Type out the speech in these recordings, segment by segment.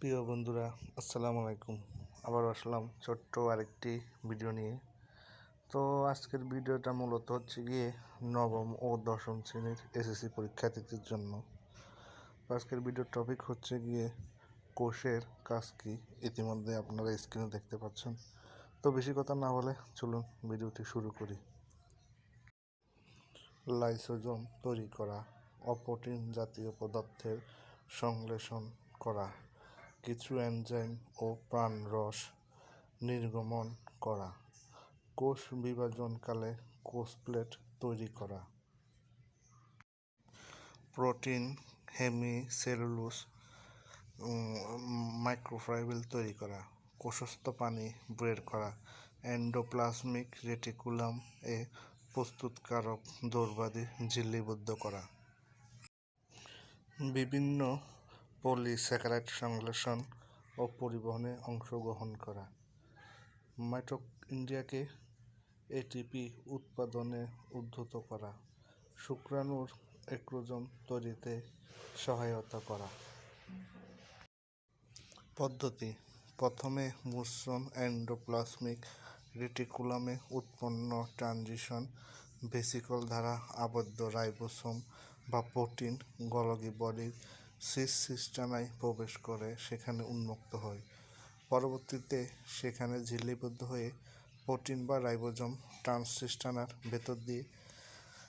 প্রিয় বন্ধুরা, আসসালামু আলাইকুম। আবার আসলাম ছোট্ট আরেকটি ভিডিও নিয়ে। তো আজকের ভিডিওটা মূলত হচ্ছে গিয়ে নবম ও দশম শ্রেণির এসএসসি পরীক্ষার্থীদের জন্য। আজকের ভিডিওর টপিক হচ্ছে গিয়ে কোষের কাজ কি, ইতিমধ্যে আপনারা স্ক্রিনে দেখতে পাচ্ছেন। তো বেশি কথা না বলে চলুন ভিডিওটি শুরু করি। লাইসোজোম তৈরি করা অপ্রোটিন জাতীয় পদার্থের সংশ্লেষণ করা। কিছু এনজাইম ও প্রাণরস নির্গমন করা। কোষ বিভাজনকালে কোষ প্লেট তৈরি করা। প্রোটিন হেমি সেলুলোস মাইক্রোফাইবেল তৈরি করা। কোষস্থ পানি বের করা। এন্ডোপ্লাজমিক রেটিকুলাম এ প্রস্তুতকারক দৌর্বাদি ঝিল্লিবদ্ধ করা। বিভিন্ন পলিস্যাকারাইড সংশ্লেষণ ও পরিবহনে অংশগ্রহণ করা। মাইটোকন্ড্রিয়াকে এটিপি উৎপাদনে উদ্ধত করা। শুক্রাণুর এক্রোজোম তৈরিতে সহায়তা করা। পদ্ধতি, প্রথমে মুসন এন্ডোপ্লাজমিক রেটিকুলামে উৎপন্ন ট্রানজিশন ভেসিকল দ্বারা আবদ্ধ রাইবোসোম বা প্রোটিন গলগি বডির সিস সিস্টানায় প্রবেশ করে সেখানে উন্মুক্ত হয়। পরবর্তীতে সেখানে ঝিল্লিবদ্ধ হয়ে প্রোটিন বা রাইবোজোম ট্রান্সসিস্টানার ভেতর দিয়ে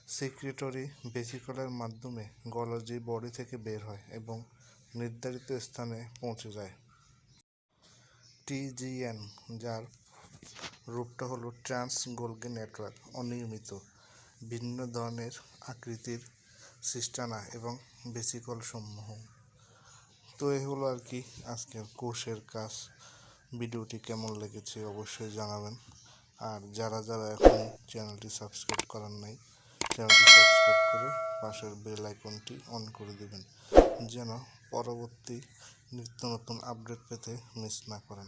সিক্রেটরি ভেসিকলের মাধ্যমে গলজি বডি থেকে বের হয় এবং নির্ধারিত স্থানে পৌঁছে যায়। টিজিএন, যার রূপটা হলো ট্রান্স গোলগি নেটওয়ার্ক, অনিয়মিত, ভিন্ন ধরনের আকৃতির সিস্টানা এবং বেসিকল সমূহ। তো এই হলো আর কি আজকের কোর্সের কাজ। ভিডিওটি কেমন লেগেছে অবশ্যই জানাবেন। আর যারা যারা এখন চ্যানেলটি সাবস্ক্রাইব করার নাই, চ্যানেলটি সাবস্ক্রাইব করে পাশের বেল আইকনটি অন করে দেবেন, যেন পরবর্তী নিত্য নতুন আপডেট পেতে মিস না করেন।